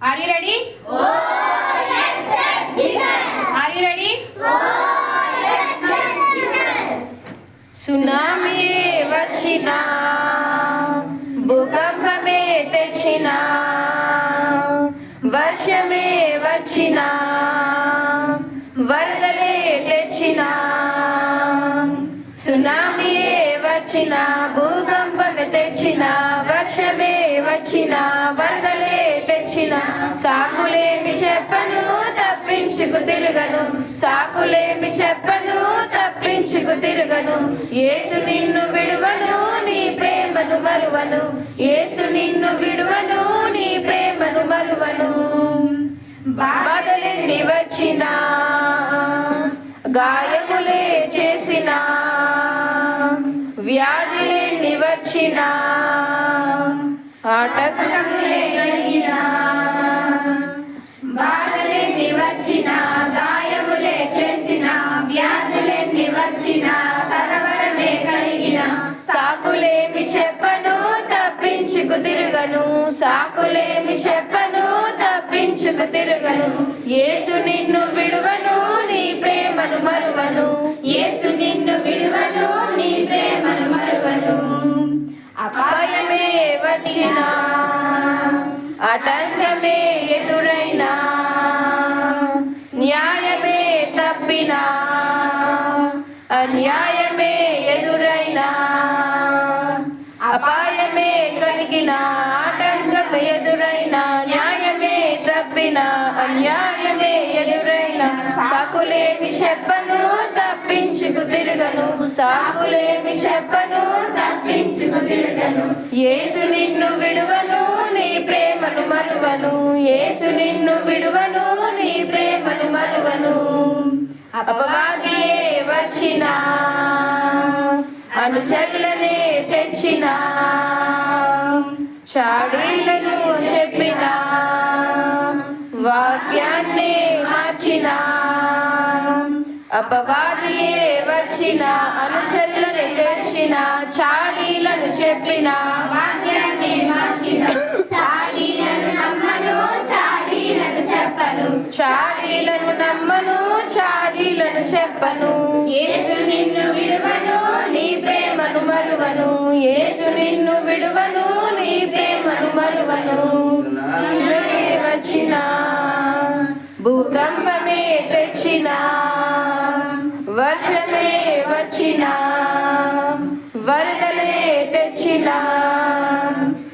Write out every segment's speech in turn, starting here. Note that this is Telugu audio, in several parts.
Are you ready are you ready tsunami వచ్చిన భూకంపమే తెచ్చిన వర్షమే వచ్చిన వరదలే తెచ్చిన. సునామీ వచ్చిన భూకంపమే తెచ్చిన వర్షమే వచ్చిన వరదలే సాకులేమి చెప్పను తప్పించుకు తిరగను. సాకులేమి చెప్పను తప్పించుకు తిరగను. యేసు నిన్ను విడువను నీ ప్రేమను మరువను. యేసు నిన్ను విడువను నీ ప్రేమను మరువను. బాధలెన్ని వచ్చినా గాయములే చేసిన వ్యాధులెన్ని వచ్చినా ఆటంకములే కలిగినా సాకులేమి చెప్పను తప్పించుకు తిరగను. యేసు నిన్ను విడువను నీ ప్రేమను మరువను. యేసు నిన్ను విడువను నీ ప్రేమను మరువను. అపాయమే వచ్చినా అటంకమే ఎదురైనా న్యాయమే తప్పినా అన్యాయ తప్పిన అన్యాయమే ఎదురైన సాకులేమి చెప్పను తప్పించుకు తిరగను. సాకులేమి చెప్పను తప్పించుకు తిరగను. యేసు నిన్ను విడువను నీ ప్రేమను మరువను. యేసు నిన్ను విడువను నీ ప్రేమను మరువను. అపవాదియే వచ్చిన అనుచరులనే తెచ్చిన చాడీలను చెప్పిన వాక్యాన్ని మార్చిన. అపవాదియే వచ్చిన అనుచరులను తెచ్చిన చాడీలను చెప్పిన. వాక్యాన్ని మార్చిన. చాడీలను నమ్మను చాడీలను చెప్పను. చాడీలను నమ్మను చాడీలను చెప్పను. యేసు నిన్ను విడువను నీ ప్రేమను మరువను. యేసు నిన్ను విడువను నీ ప్రేమను మరువను. వచ్చిన. వర్షమే వచ్చిన వరదలే తెచ్చిన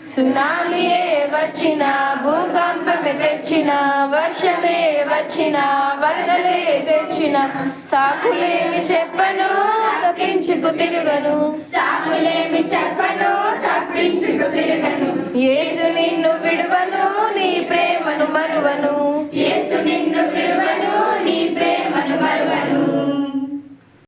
సునామీయే వచ్చిన భూకంపమే తెచ్చిన వర్షమే వచ్చిన వరదలే తెచ్చిన సాకులేమి చెప్పను తప్పించుకు తిరగను. సాకులేమి చెప్పను తప్పించుకు తిరగను. యేసు నిన్ను విడువను నీ ప్రేమను మరువను.